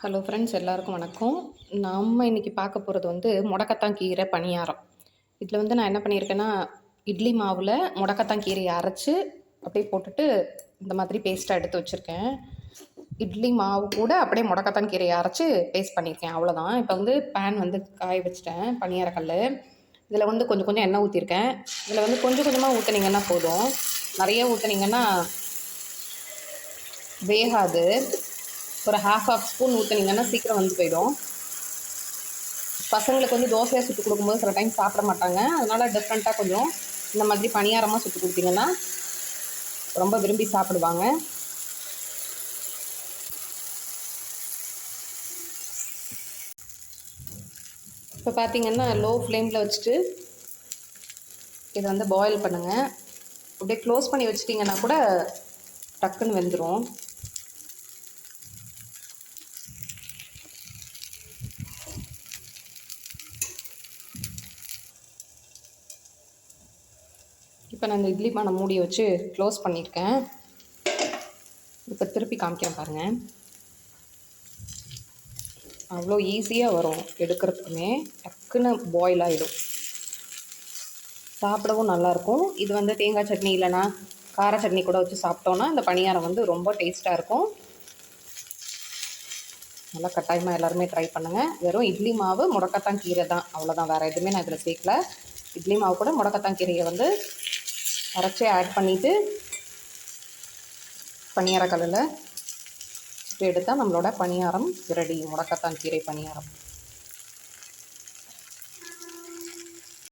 Hello friends எல்லாருக்கும் வணக்கம். நம்ம இன்றைக்கி பார்க்க போகிறது வந்து முடக்கத்தான் கீரை பணியாரம். இதில் வந்து நான் என்ன பண்ணியிருக்கேன்னா இட்லி மாவில் முடக்கத்தான் கீரையை அரைச்சி அப்படியே போட்டுட்டு இந்த மாதிரி பேஸ்ட்டாக எடுத்து வச்சுருக்கேன். இட்லி மாவு கூட அப்படியே முடக்கத்தான் கீரையை அரைச்சி பேஸ்ட் பண்ணியிருக்கேன். அவ்வளோதான் இப்போ வந்து பேன் வந்து காய வச்சுட்டேன் பணியாரக்கல் இதில் வந்து கொஞ்சம் கொஞ்சம் எண்ணெய் ஊற்றிருக்கேன் இதில் வந்து கொஞ்சம் கொஞ்சமாக ஊற்றுனீங்கன்னா போதும். நிறைய ஊற்றுனீங்கன்னா வேகாது. ஒரு ஹாஃப் ஆஃப் ஸ்பூன் ஊற்றுனீங்கன்னா சீக்கிரம் வந்து போயிடும். பசங்களுக்கு வந்து தோசையாக சுட்டு கொடுக்கும்போது சில டைம் சாப்பிட மாட்டாங்க. அதனால் டிஃப்ரெண்ட்டாக கொஞ்சம் இந்த மாதிரி பணியாரமாக சுட்டு கொடுத்தீங்கன்னா ரொம்ப விரும்பி சாப்பிடுவாங்க. இப்போ பார்த்தீங்கன்னா லோ ஃப்ளேமில் வச்சுட்டு இதை வந்து பாயில் பண்ணுங்கள் அப்படியே க்ளோஸ் பண்ணி வச்சிட்டிங்கன்னா கூட டக்குன்னு வெந்துடும் இப்போ நான் இந்த இட்லி பானை மூடி வச்சு க்ளோஸ் பண்ணியிருக்கேன். இப்போ திருப்பி காமிக்கிறேன் பாருங்கள் அவ்வளோ ஈஸியாக வரும் எடுக்கிறதுக்குமே. டக்குன்னு பாயில் ஆகிடும் சாப்பிடவும் நல்லாயிருக்கும். இது வந்து தேங்காய் சட்னி இல்லைன்னா கார சட்னி கூட வச்சு சாப்பிட்டோன்னா இந்த பணியாரம் வந்து ரொம்ப டேஸ்ட்டாக இருக்கும். நல்லா கட்டாயமாக எல்லாருமே ட்ரை பண்ணுங்கள் வெறும் இட்லி மாவு முடக்கத்தான் கீரை தான். அவ்வளோதான் வேறு எதுவுமே நான் இதில் சேர்க்கல. இட்லி மாவு கூட முடக்கத்தான் கீரையை வந்து அரைச்சி ஆட் பண்ணிவிட்டு பணியார கல்லில் எடுத்தால் நம்மளோட பணியாரம் ரெடி முடக்கத்தான் கீரை பணியாரம்